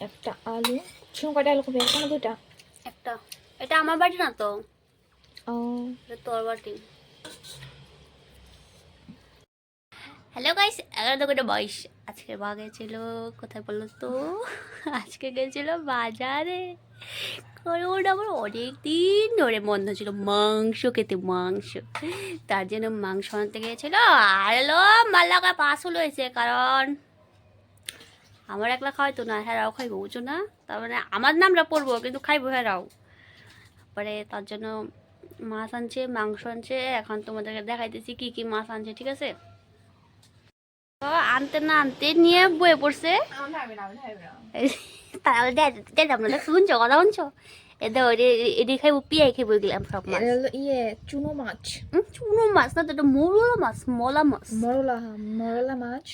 একটা আলু। ঝুম কটা আলু কবে কোনো দুটা একটা। এটা আমার বাড়ি না তো। ও। এটা তোর বাড়ি। হ্যালো গাইস এগারো দোকানে বয়স। আজকে বা গেছিল কোথায় বলল তো? আজকে গেছিল বাজারে। কারণ আমার অনেক দিন ধরে বন্ধ ছিল। মাংস খেতে মাংস। তার জন্য মাংস আনতে গিয়েছিল। আর এলো মাল্লাকা পাসুল হয়েছে কারণ আমার একলা খাওয়াইতো না হেরাও খাইবো বুঝছ না? তার মানে আমার নামটা পড়ব কিন্তু খাইবো হেরাও। পরে তার জন্য মাছ আনছে মাংস আনছে এখন তোমাদেরকে দেখাইতেছি কি কি মাছ আনছে ঠিক আছে? তো আনতে না আনতে নিয়ে বয়ে পড়ছে। তাহলে শুনছো কথা শুনছো? এদি খাইবো পিয়াই খাইবো গেলাম সব মাছ। ইয়ে চুনো মাছ। চুনো মাছ না তো মরুলা মাছ মলা মাছ। মরলা মরলা মাছ।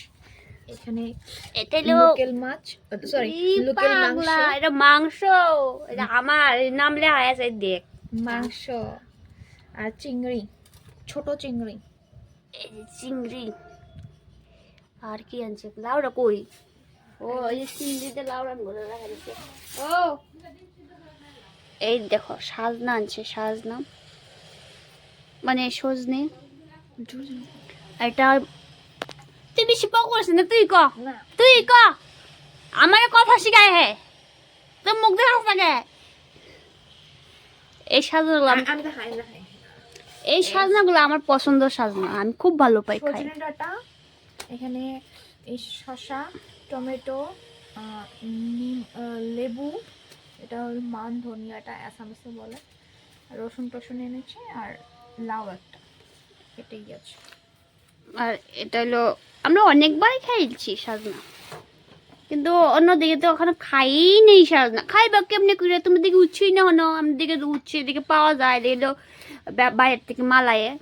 এখানে এটা লোকেল মাছ সরি লোকেল মাংস। এটা মাংস। এটা আমার নাম লেখা আছে দেখ। মাংস আর চিংড়ি ছোট চিংড়ি। চিংড়ি। আর কি আনছে? লাউডা কই? ও এই চিংড়িতে লাউডা গুলো দেখা দিচ্ছে ও! এই দেখো সাজনা আনছে সাজনা। মানে সজনে। এটা তুই বেশি পাক করিস না তুই ক? তুই ক? আমার কথা শিখায় হে। তোর মুখ দেখাস না কে? এই সাজনাগুলো আমি- এই সাজনাগুলো আমার পছন্দ সাজনা। আমি খুব ভালো পাই খাই। এখানে এই শসা টমেটো লেবু এটা হলো মান ধনিয়াটা অ্যাসামিসে বলে। রসুন টসুন এনেছে আর লাউ একটা। এটাই আছে। আর এটা হলো আমরা অনেকবারই খাইছি সাজনা। কিন্তু অন্যদিকে তো ওখানে খাই নেই সাজনা। খাইবা কেমনি করে তুমি দিকে উচ্ছই না হনো? আমাদের দিকে তো উচ্ছে দিকে পাওয়া যায় বা- বাইরের থেকে মালায়ে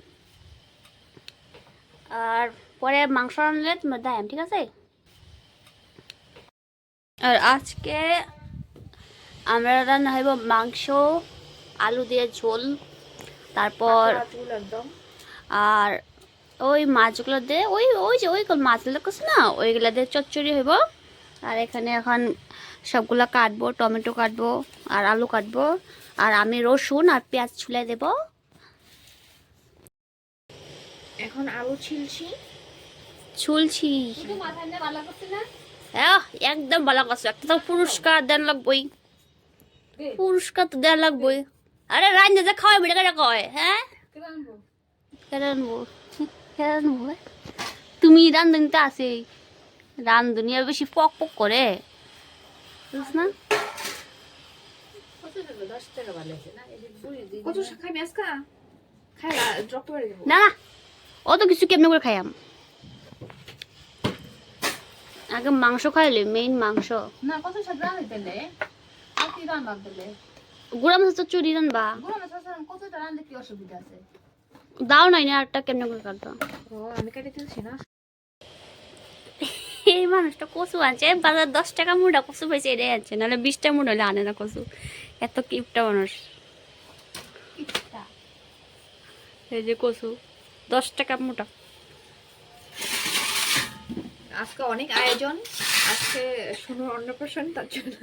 আর পরে মাংস আনলে তোমার দাম ঠিক আছে? আর আজকে আমরা রান্না হইব মাংস আলু দিয়ে ঝোল তারপর একদম। আর ওই মাছগুলো দিয়ে ওই ওই যে ওই মাছগুলো করছে না? ওইগুলো দিয়ে চচ্চড়ি হইব। আর এখানে এখন সবগুলো কাটবো টমেটো কাটবো আর আলু কাটবো আর আমি রসুন আর পেঁয়াজ ছুলে দেব। এখন আলু ছিলছি। ছুলছি। একদম ভালো করছ একটা তো পুরস্কার দেন লাগবই। পুরস্কার তো দেন লাগবই। আরে রান্না যা খাওয়াই কেটে কয় হ্যাঁ? কেটে আনব। কেটে আনব তুমি রান্ধুনিতে আছে। রান্ধুনি আর বেশি পক পক করে। বুঝছ না? কত খাই না না অত কিছু কেমনে করে খাইয়াম? আগে মাংস খাইলে মেইন মাংস। না কত সব রান্না দিলে আর কি রান্না দিলে গুড়া মাছ তো চুরি না সাসান কতটা রান্না কি অসুবিধা আছে? দাও নাই না আরটা কেমনে করে কাটবা? ও আমি কেটে দিচ্ছি না। এই মানুষটা কচু আনছে বাজার দশ টাকা মুড়া কচু পেয়েছে এটাই আনছে নাহলে বিশটা মুড় হলে আনে না কচু। এত কিপটা মানুষ। এই যে কচু দশ টাকা মোটা আজকে অনেক আয়োজন আজকে শুনুন অন্নপ্রাশন তার জন্য।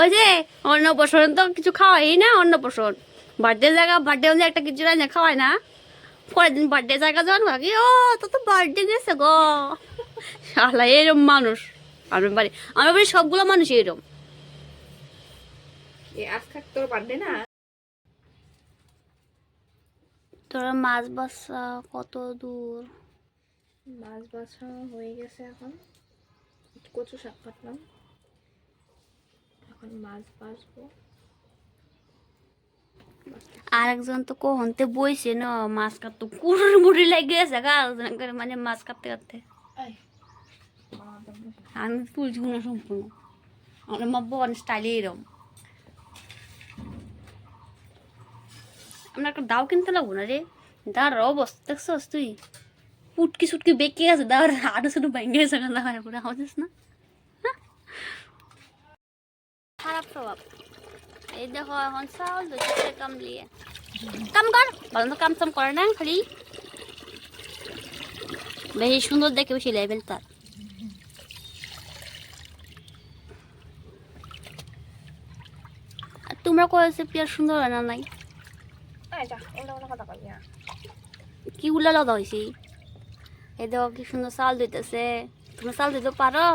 ওই যে অন্নপ্রাশন তো কিছু খাওয়াই না অন্নপ্রাশন। বার্থডে জায়গা বার্থডে হলে একটা কিছু রান্না খাওয়ায় না। পরের দিন বার্থডে জায়গা যান ভাবি ও তো তো বার্থডে গেছে গো। শালা এরম মানুষ। আমার বাড়ি আমার বাড়ি সবগুলো মানুষ এরম। তোর বার্থডে না? তোরা মাছ বাসা কত দূর? মাছ বাছা হয়ে গেছে এখন। কচু শাক কাটলাম। এখন মাছ বাছবো। আর একজন তো কহনতে বইছে না মাছ কাটতো কুড়ুর মুড়ি লেগে গেছে গা মানে মাছ কাটতে কাটতে। আমি তুলছি না সম্পূর্ণ। আমার মা বন স্টাইলে এরম। আমরা একটা দাও কিনতে লাগবো না রে? দাঁড় অবস্থা দেখছস তুই? পুটকি সুটকি বেঁকে গেছে দাঁড় আরও শুধু ভেঙে গেছে খারাপ করে আমাদের না? হ্যাঁ? খারাপ স্বভাব এই দেখো এখন চাউল ধুচ্ছে কাম লিয়ে কাম কর বলেন কাম সাম করে না খালি। বেশি সুন্দর দেখে বেশি লেভেল তার। তোমরা কয়েছে পেঁয়াজ সুন্দর হয় না নাই? এই যা ওটা ওটা কথা কইয়া কি উল্লা লদা হয়েছি এই দেখো কি সুন্দর চাল দিতেছে তুমি চাল দিতে পারো?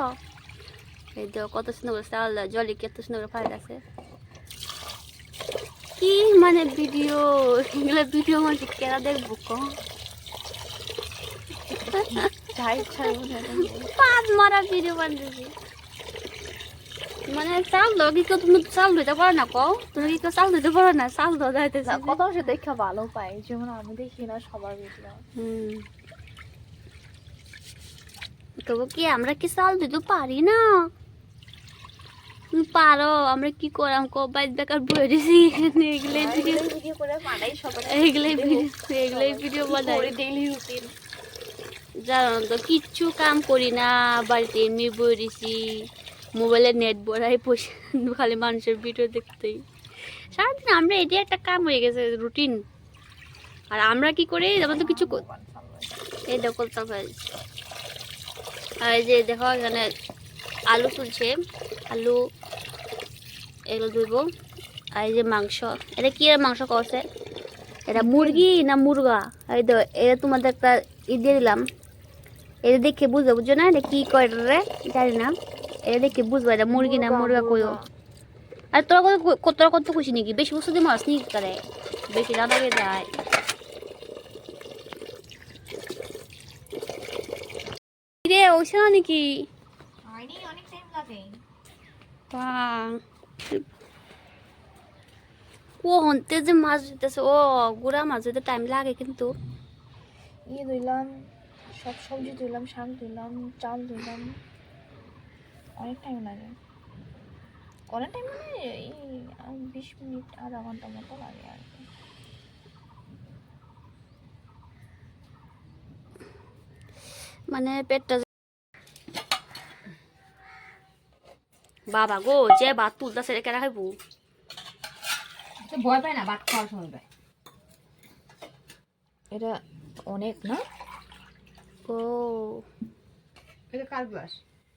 এই দেখো কত সুন্দর করে চাল জলে কত সুন্দর করে ফাইতেছে কি মানে ভিডিও এগুলো ভিডিও মানে কেরা দেখব কম পাঁচ মারা ভিডিও বানিয়েছি মানে চাল দাও কি তুমি চাল দিতে পারো না কও? তুমি কি চাল দিতে পারো না? চাল দাও যাইতেছে কত সে দেখা ভালো পাই যেমন আমি দেখি না সবার ভিডিও হুম। তবু কি আমরা কি চাল দিতে পারি না? তুমি পারো আমরা কি করাম? কো বাইর বেকার বয়ে দিছি এগুলাই ভিডিও করে বানাই এগুলাই ভিডিও এগুলাই ভিডিও বানাই। ডেইলি রুটিন জানো তো কিচ্ছু কাম করি না বাড়িতে এমনি বয়ে দিছি মোবাইলে নেট ভরাই বসে খালি মানুষের ভিডিও দেখতেই সারাদিন আমরা এটি একটা কাম হয়ে গেছে রুটিন আর আমরা কি করি আমরা তো কিছু কর- এই দেখো তারপরে আর এই যে দেখো এখানে আলু তুলছে আলু এগুলো ধুইব। আর এই যে মাংস এটা কি মাংস করছে? এটা মুরগি না মুরগা? এই তো এটা তোমাদের একটা ই দিয়ে দিলাম। এটা দেখে বুঝবে বুঝছ না? এটা কি করে রে? জানি না। এটা দেখে বুঝব এটা মুরগি না মুরগা কইও। আর তোরা কত কত তোরা কত খুশি নাকি? বেশি বস্তু দিয়ে মাছ নিয়ে করে? বেশি হয়ে যায় রে ওইসে নাকি? হয়নি অনেক টাইম লাগে। হন্তে যে মাছ দিতেছে ও গুড়া মাছ দিতে টাইম লাগে কিন্তু ই ধুইলাম সব সবজি ধুইলাম শাক ধুইলাম চাল ধুইলাম অনেক টাইম লাগে অনেক টাইম মানে এই বিশ মিনিট আধা ঘণ্টা মতো লাগে আর কি মানে পেটটা বাবা গো যে ভাত তুলতেছে রে কেনা খাইবো? ভয় পায় না ভাত খাওয়ার সময় পায় এটা অনেক না? ও। এটা কার গ্লাস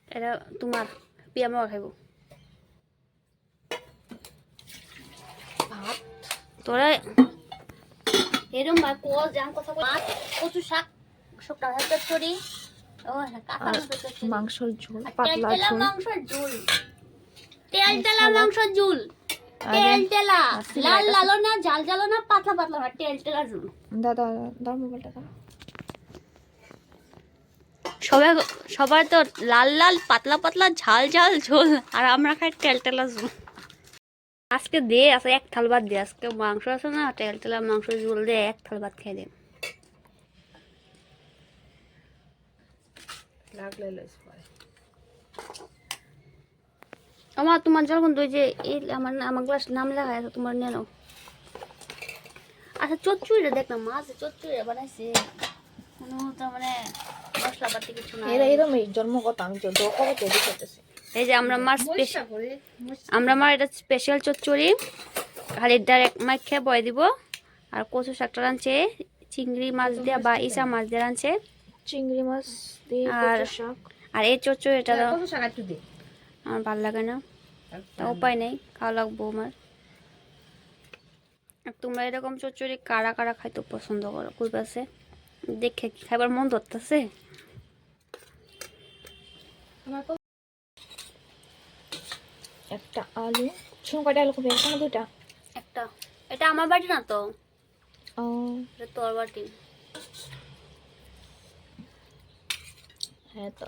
এটা তোমার পিয়া মামা খাইবো। ভাত? তোরা? এরম ভাই কোল জাম কথা বল মাছ কচু শাক শুকনা ভাতের চড়ি ও হ্যাঁ, কাঁচা চচ্চড়ি। মাংসর ঝোল পাতলা ঝোল। মাংসের ঝোল। তেলতেলা মাংসের ঝোল। আর তেলতেলা। আর সিলেট লাল লালো না ঝাল ঝালো না পাতলা পাতলা না তেলতেলা ঝোল। দাদা দাও মোবাইলটা দাও। সবাই সবাই তো লাল লাল পাতলা পাতলা ঝাল ঝাল ঝোল আর আমরা খাই তেলতেলা ঝোল। আজকে দে আছে এক থাল ভাত দে আজকে মাংস আছে না তেলতেলা মাংস ঝোল দে এক থাল ভাত খেয়ে দে। লাগলে লইস আমার তোমার যখন তুই যে আমার আমার গ্লাস নাম লেখা আছে তোমার নিয়ে নাও। আচ্ছা চচ্চড়িটা দেখ না মাছ চচ্চড়ি বানাইছে কোনো তার মানে মশলাপাতি কিছু না এরা এরকম এই জন্মগত আমি কবে তৈরি করতেছি এই যে আমরা মাছ স্পেশাল আমরা আমার এটা স্পেশাল চচ্চড়ি খালি ডাইরেক্ট মাছ খেয়ে বয়ে দিব। আর কচু শাকটা রাঁধছে চিংড়ি মাছ দিয়ে বা ইসা মাছ দিয়ে রাঁধছে। চিংড়ি মাছ দিয়ে আর- আর এই একটু দে। আমার ভালো লাগে না। তা উপায় নেই খাওয়া লাগবো আমার। আর তোমরা এরকম চচ্চড়ি কারা কারা খাইতে পছন্দ করো? কই পাশে? দেখে কি খাইবার মন ধরতেছে? আমার একটা আলু। শুন কয়টা আলু কপি একটা দুটা একটা। এটা আমার বাড়ি না তো? ও। এটা তোর বাড়ি হ্যাঁ তো।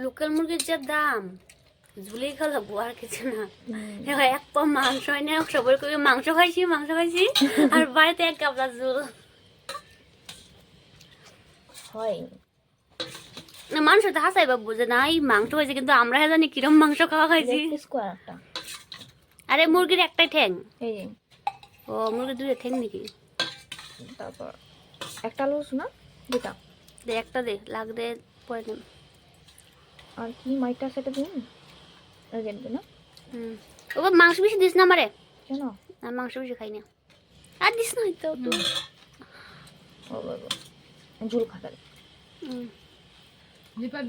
লোকাল মুরগির যে দাম ঝুলেই খাওয়াবো আর কিছু না। এক পা মাংস হয় না সবাই কবি মাংস খাইছি মাংস খাইছি আর বাড়িতে এক গাবলা ঝোল হয়। না মানুষ তো হাসাই বাবু যে না এই মাংস খাইছে কিন্তু আমরা জানি কিরম মাংস খাওয়া খাইছি। আরে মুরগির একটাই ঠ্যাং। ও মুরগির দুটো ঠ্যাং নাকি? তারপর একটা আলু দুটা দে একটা দে লাগলে পরে নেব। আর কি মাইটা সেটা দিন। রেডি না? হুম। ও মাংস বেশি দিস না আমারে? কেন? আর মাংস বেশি খাই না। আর দিস না হয়তো। তো ও বাবা। ঝুল খাতার হুম।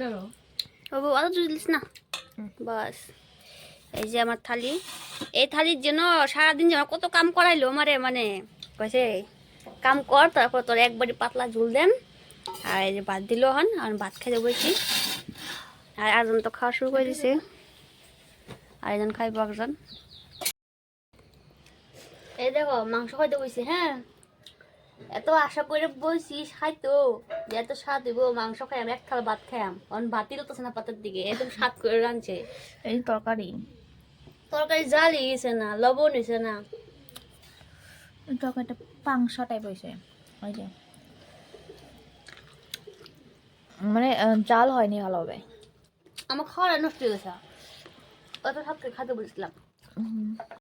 ধরো। ও বাবা, জুস দিস না। বাস। এই যে আমার থালি। এই থালির জন্য সারাদিন যেন কত কাম করাইলো আমারে মানে কইছে কাম কর তারপর তোর একবারই পাতলা ঝুল দেন। আর এই যে ভাত দিল হন আর ভাত খেতে বসি আর একজন তো খাওয়া শুরু করে দিছে। আর একজন খাইব একজন। এই দেখো মাংস খাইতে বসে হ্যাঁ? এত আশা করে বসি খাইতো। যে এত স্বাদ হইব মাংস খাই আমি এক থালা ভাত খাইম কারণ ভাতই তো না পাতার দিকে একদম স্বাদ করে রাঁধছে। এই তরকারি। তরকারি জালি হয়েছে না লবণ হয়েছে না। তরকারিটা পাংসা টাইপ হয়েছে ওই যে। মানে জাল হয়নি ভালোভাবে। আমার খাওয়াটা নষ্ট হয়ে অত স্বাদ করে খাইতে বলছিলাম।